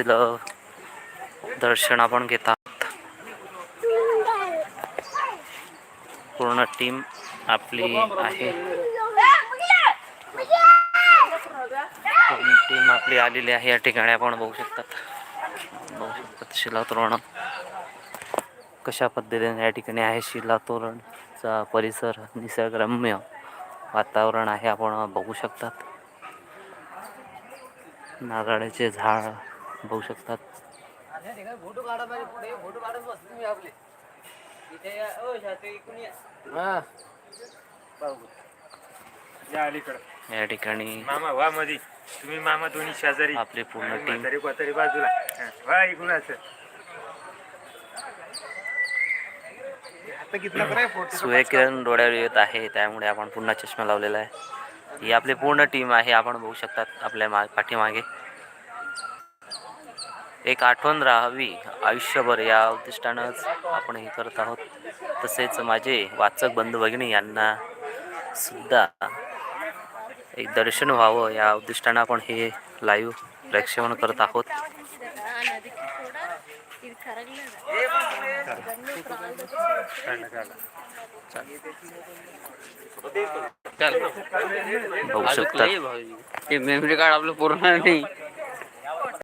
तिथलं दर्शन आपण घेतात. पूर्ण टीम आपली आहे. पूर्ण टीम आपली आलेली आहे. या ठिकाणी आपण बघू शकतात. बघू शकतात शिला तोरण कशा पद्धतीने या ठिकाणी आहे? शिला तोरणचा परिसर निसर्गरम्य वातावरण आहे. आपण बघू शकतात. नारळाचे झाड बघू शकतात. या ठिकाणी मामा वा मधी. तुम्ही मामा दोन्ही शेजारी. आपली पूर्ण टीम कोतारी बाजूला. वा इकडून सूर्यकिरण डोळ्यावर येत आहे त्यामुळे आपण पुन्हा चष्मा लावलेला आहे. ही आपली पूर्ण टीम आहे आपण बघू शकतात आपल्या मा पाठीमागे. एक आठवण राहावी आयुष्यभर या उद्दिष्टानंच आपण हे करत आहोत. तसेच माझे वाचक बंधू भगिनी यांना सुद्धा एक दर्शन व्हावं या उद्दिष्टानं आपण हे लाईव्ह प्रक्षेपण करत आहोत. बघू शकता. ते मेमरी कार्ड आपलं पूर्ण नाही.